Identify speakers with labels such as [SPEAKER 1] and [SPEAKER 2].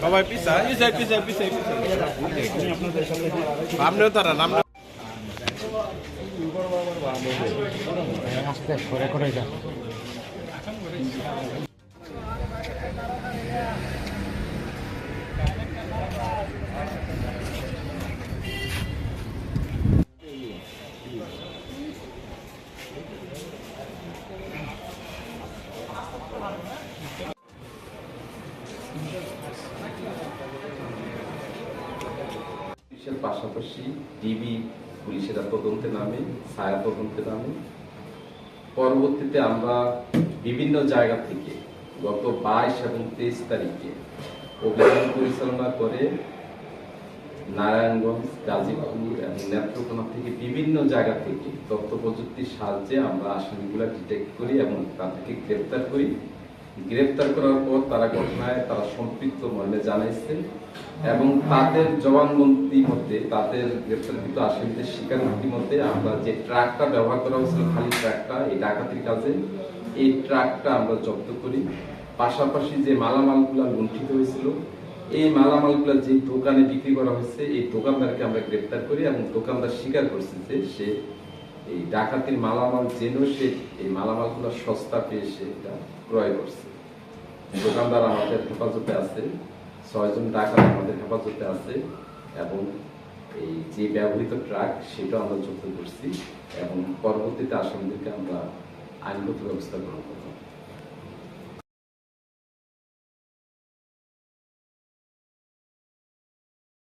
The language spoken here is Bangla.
[SPEAKER 1] সবাই পিছা পিছাই পিছাই পিছাই পিছাই আপনিও তারা নাম
[SPEAKER 2] করে যা
[SPEAKER 3] পুলিশের পাশাপাশি ডিবি পুলিশেরা তদন্তে নামে ছায়া তদন্তে নামে। পরবর্তীতে আমরা বিভিন্ন জায়গা থেকে গত বাইশ এবং তেইশ তারিখে অভিযান পরিচালনা করে নারায়ণগঞ্জ, গাজীপুর এবং নেত্রকোনা থেকে বিভিন্ন জায়গা থেকে তথ্য প্রযুক্তির সাহায্যে আমরা আসামিগুলো ডিটেক্ট করি এবং তাদেরকে গ্রেপ্তার করি। গ্রেপ্তার করার পর তারা ঘটনায় তারা সম্পৃক্ত মর্মে জানাইছে এবং তাদের জবানবন্দির মধ্যে তাদের গ্রেপ্তারকৃত আসামিদের স্বীকারোক্তির মধ্যে আমরা যে ট্রাকটা ব্যবহার করা হয়েছিল, খালি ট্রাকটা, এই ডাকাতির কাজে এই ট্রাকটা আমরা জব্দ করি। পাশাপাশি যে মালামালগুলো লুণ্ঠিত হয়েছিল, এই মালামালগুলো যে দোকানে বিক্রি করা হয়েছে, এই দোকানদারকে আমরা গ্রেপ্তার করি এবং দোকানদার স্বীকার করছে যে সে এই ডাকাতির মালামাল জেনেও সে এই মালামালগুলো সস্তা পেয়ে সে এটা ক্রয় করছে। দোকানদার আমাদের হেফাজতে আছে, ছয়জন ডাকাত আমাদের হেফাজতে আছে এবং এই যে ব্যবহৃত ট্রাক সেটা আমরা যুক্ত করছি এবং পরবর্তীতে আসামদেরকে আমরা আইনগত ব্যবস্থা গ্রহণ করব।